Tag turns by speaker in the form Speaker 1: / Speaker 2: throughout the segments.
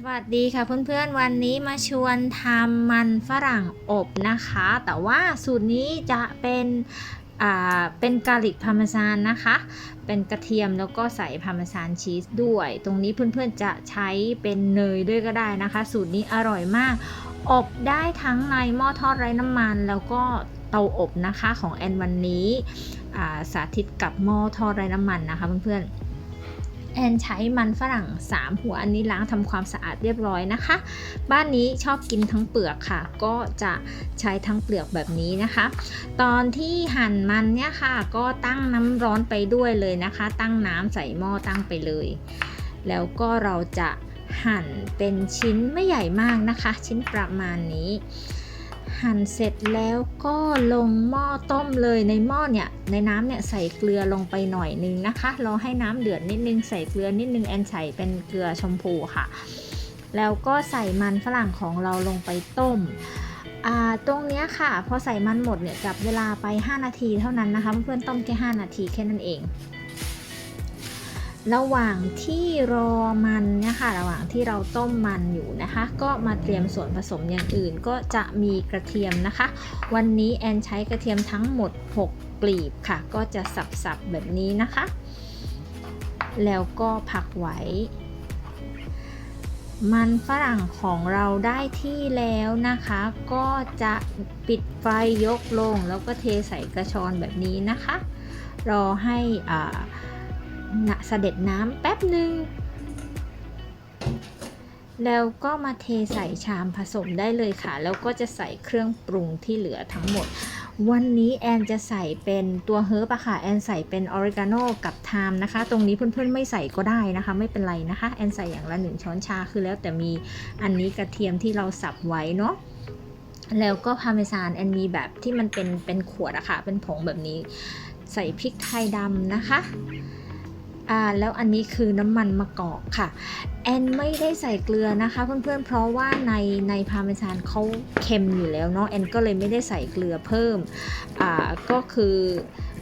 Speaker 1: สวัสดีค่ะเพื่อนๆวันนี้มาชวนทำมันฝรั่งอบนะคะ แต่ว่าสูตรนี้จะเป็นอ่าเป็นกาลิกพาร์เมซานนะคะ เป็นกระเทียมแล้วก็ใส่พาร์เมซานชีสด้วย ตรงนี้เพื่อนๆจะใช้เป็นเนยด้วยก็ได้นะคะ สูตรนี้อร่อยมาก อบได้ทั้งในหม้อทอดไร้น้ำมัน แล้วก็เตาอบนะคะของแอนวันนี้สาธิตกับหม้อทอดไร้น้ำมันนะคะเพื่อนๆ แอนใช้มันฝรั่ง 3 หัวอันนี้ล้างทำความสะอาดเรียบร้อยนะคะ บ้านนี้ชอบกินทั้งเปลือกค่ะ ก็จะใช้ทั้งเปลือกแบบนี้นะคะ ตอนที่หั่นมันเนี่ยค่ะ ก็ตั้งน้ำร้อนไปด้วยเลยนะคะ ตั้งน้ำใส่หม้อตั้งไปเลย แล้วก็เราจะหั่นเป็นชิ้นไม่ใหญ่มากนะคะ ชิ้นประมาณนี้ หั่นเสร็จแล้วก็ลงหม้อต้มเลยในหม้อเนี่ยในน้ำเนี่ยใส่เกลือลงไปหน่อยนึงนะคะรอให้น้ำเดือดนิดนึงใส่เกลือนิดนึงแอนใส่เป็นเกลือชมพูค่ะ แล้วก็ใส่มันฝรั่งของเราลงไปต้มตรงนี้ค่ะ พอใส่มันหมดเนี่ยจับเวลาไป 5 นาทีเท่านั้นนะคะ เพื่อนๆต้มแค่ 5 นาทีแค่นั้นเอง ระหว่างที่รอมันนี่ยค่ะระหว่างที่เราต้มมันอยู่นะคะ ก็มาเตรียมส่วนผสมอย่างอื่นก็จะมีกระเทียมนะคะ วันนี้แอนใช้กระเทียมทั้งหมด 6 กลีบค่ะ ก็จะสับๆแบบนี้นะคะ แล้วก็พักไว้มันฝรั่งของเราได้ที่แล้วนะคะ ก็จะปิดไฟยกลงแล้วก็เทใส่กระชอนแบบนี้นะคะ รอให้อ่า นะเสด็จน้ำแป๊บหนึ่งแล้วก็มาเทใส่ชามผสมได้เลยค่ะ แล้วก็จะใส่เครื่องปรุงที่เหลือทั้งหมด วันนี้แอนจะใส่เป็นตัวเฮิร์บอะค่ะ แอนใส่เป็นออริกาโนกับไทม์นะคะ ตรงนี้เพื่อนๆไม่ใส่ก็ได้นะคะ ไม่เป็นไรนะคะ แอนใส่อย่างละหนึ่งช้อนชาคือแล้วแต่มีอันนี้กระเทียมที่เราสับไว้เนาะแล้วก็พาเมซานแอนมีแบบที่มันเป็นเป็นขวดอะค่ะ เป็นผงแบบนี้ ใส่พริกไทยดำนะคะ อ่าแล้วอันนี้คือน้ำมันมะกอกค่ะ แอนไม่ได้ใส่เกลือนะคะเพื่อนๆเพราะว่าในในพาเมซานเขาเค็มอยู่แล้วเนาะแอนก็เลยไม่ได้ใส่เกลือเพิ่มอ่าก็คือ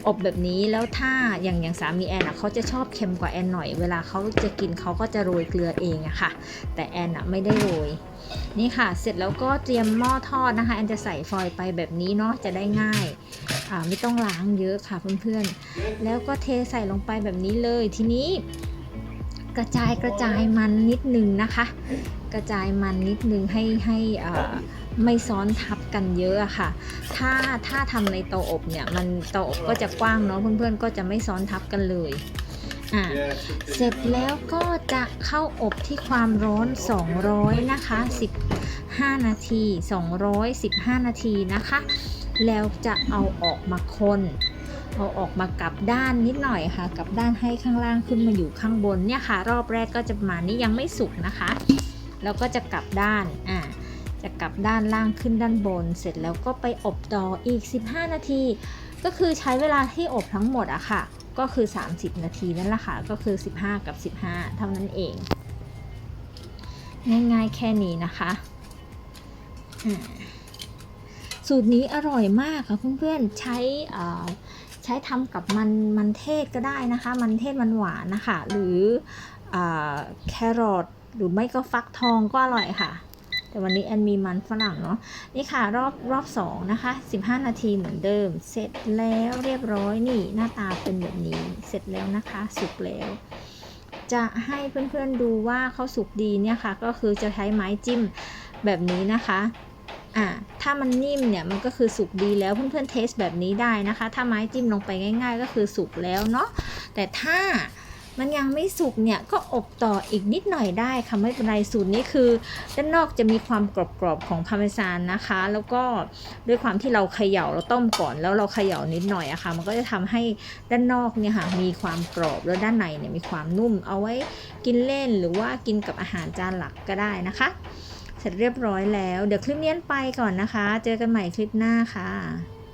Speaker 1: อบแบบนี้แล้วถ้าอย่างอย่างสามีแอนอะเขาจะชอบเค็มกว่าแอนหน่อย เวลาเขาจะกินเขาก็จะโรยเกลือเองอะค่ะ แต่แอนอะไม่ได้โรยนี่ค่ะ เสร็จแล้วก็เตรียมหม้อทอดนะคะแอนจะใส่ฟอยล์ไปแบบนี้เนาะจะได้ง่ายอ่าไม่ต้องล้างเยอะค่ะเพื่อนๆ แล้วก็เทใส่ลงไปแบบนี้เลยทีนี้กระจายกระจายมันนิดนึงนะคะ กระจายมันนิดนึงให้ให้อ่า ไม่ซ้อนทับกันเยอะอะค่ะ ถ้าถ้าทำในเตาอบเนี่ย มันเตาอบก็จะกว้างเนาะเพื่อนๆ ก็จะไม่ซ้อนทับกันเลยอ่าเสร็จแล้วก็จะเข้าอบที่ความร้อน 200 นะคะ 15 นาที 215 นาทีนะคะ แล้วจะเอาออกมาคนเอาออกมากลับด้านนิดหน่อยค่ะกลับด้านให้ข้างล่างขึ้นมาอยู่ข้างบนเนี่ยค่ะ รอบแรกก็จะมานี้ยังไม่สุกนะคะ แล้วก็จะกลับด้านอ่า จะกลับด้านล่างขึ้นด้านบน เสร็จแล้วก็ไปอบต่ออีก 15 นาที ก็คือใช้เวลาที่อบทั้งหมดอะค่ะ ก็คือ 30 นาทีนั่นแหละค่ะ ก็คือ 15 กับ 15 เท่านั้นเอง ง่ายๆแค่นี้นะคะสูตรนี้อร่อยมากค่ะเพื่อนๆใช้อ่าใช้ทำกับมันมันเทศก็ได้นะคะ มันเทศมันหวานนะคะ หรืออแครอทหรือไม่ก็ฟักทองก็อร่อยค่ะ แต่วันนี้แอนมีมันฝรั่งเนาะนี่ค่ะรอบรอบสองนะคะ 15 นาทีเหมือนเดิม เสร็จแล้วเรียบร้อยนี่หน้าตาเป็นแบบนี้ เสร็จแล้วนะคะสุกแล้ว จะให้เพื่อนๆดูว่าเขาสุกดีเนี่ยค่ะ ก็คือจะใช้ไม้จิ้มแบบนี้นะคะอ่าถ้ามันนิ่มเนี่ยมันก็คือสุกดีแล้วเพื่อนๆเทสแบบนี้ได้นะคะ ถ้าไม้จิ้มลงไปง่าย ๆ ก็คือสุกแล้วเนาะแต่ถ้า มันยังไม่สุกเนี่ยก็อบต่ออีกนิดหน่อยได้ค่ะไม่เป็นไรสูตรนี้คือ ด้านนอกจะมีความกรอบๆของพาร์เมซานนะคะ แล้วก็ด้วยความที่เราเขย่าเราต้มก่อนแล้วเราเขย่านิดหน่อยอะค่ะ มันก็จะทำให้ด้านนอกเนี่ยค่ะมีความกรอบแล้วด้านในเนี่ยมีความนุ่ม เอาไว้กินเล่นหรือว่ากินกับอาหารจานหลักก็ได้นะคะ เสร็จเรียบร้อยแล้ว เดี๋ยวคลิปนี้ไปก่อนนะคะ เจอกันใหม่คลิปหน้าค่ะ